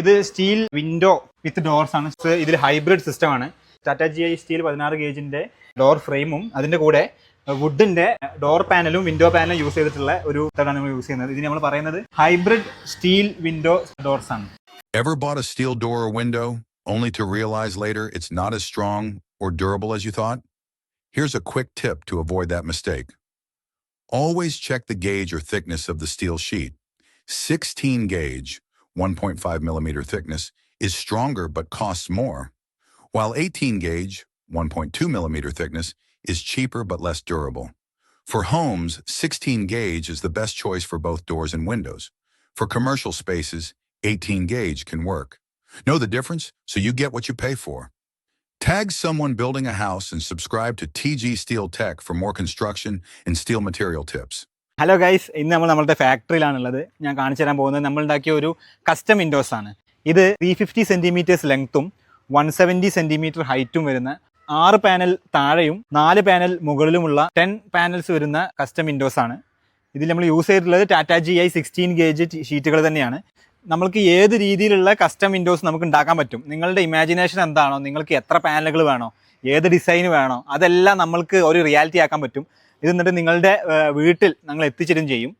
ഇത് steel window വിത്ത് doors ആണ് ഇതിൽ ഹൈബ്രിഡ് സിസ്റ്റം ആണ് ടാറ്റ ജി ഐ സ്റ്റീൽ പതിനാറ് ഗേജിന്റെ ഡോർ ഫ്രെയിമും അതിന്റെ കൂടെ വുഡിന്റെ ഡോർ പാനലും വിൻഡോ പാനലും യൂസ് ചെയ്തിട്ടുള്ള ഒരു ഇതാണ് നമ്മൾ യൂസ് ചെയ്യുന്നത് ഇതിന് നമ്മൾ പറയുന്നത് ഹൈബ്രിഡ് സ്റ്റീൽ വിൻഡോ ഡോർസ് ആണ് Ever bought a steel door or window only to realize later it's not as strong or durable as you thought? Here's a quick tip to avoid that mistake. Always check the gauge or thickness of the steel sheet. 16 gauge, 1.5 millimeter thickness, is stronger but costs more, while 18 gauge, 1.2 millimeter thickness, is cheaper but less durable. For homes, 16 gauge is the best choice for both doors and windows. For commercial spaces, 18 gauge can work. Know the difference so you get what you pay for. Tag someone building a house and subscribe to TG Steel Tech for more construction and steel material tips. Hello guys ഇന്ന് നമ്മൾ നമ്മുടെ ഫാക്ടറിയിലാണുള്ളത് ഞാൻ കാണിച്ചു തരാൻ പോകുന്നത് നമ്മൾ ഉണ്ടാക്കിയ ഒരു കസ്റ്റം വിൻഡോസ് ആണ്. ഇത് ത്രീ ഫിഫ്റ്റി സെന്റിമീറ്റേഴ്സ് ലെങ്ത്തും വൺ സെവന്റി സെന്റിമീറ്റർ ഹൈറ്റും വരുന്ന ആറ് പാനൽ താഴെയും നാല് പാനൽ മുകളിലുമുള്ള ടെൻ പാനൽസ് വരുന്ന കസ്റ്റം വിൻഡോസ് ആണ്. ഇതിൽ നമ്മൾ യൂസ് ചെയ്തിട്ടുള്ളത് Tata G I sixteen gauge ഷീറ്റുകൾ തന്നെയാണ്. നമ്മൾക്ക് ഏത് രീതിയിലുള്ള കസ്റ്റം വിൻഡോസ് നമുക്ക് ഉണ്ടാക്കാൻ പറ്റും? നിങ്ങളുടെ ഇമാജിനേഷൻ എന്താണോ? നിങ്ങൾക്ക് എത്ര പാനലുകൾ വേണോ? ഏത് ഡിസൈൻ വേണോ? അതെല്ലാം നമ്മൾക്ക് ഒരു റിയാലിറ്റി ആക്കാൻ പറ്റും. ഇത് എന്നിട്ട് നിങ്ങളുടെ വീട്ടിൽ ഞങ്ങൾ എത്തിച്ചേരും ചെയ്യും.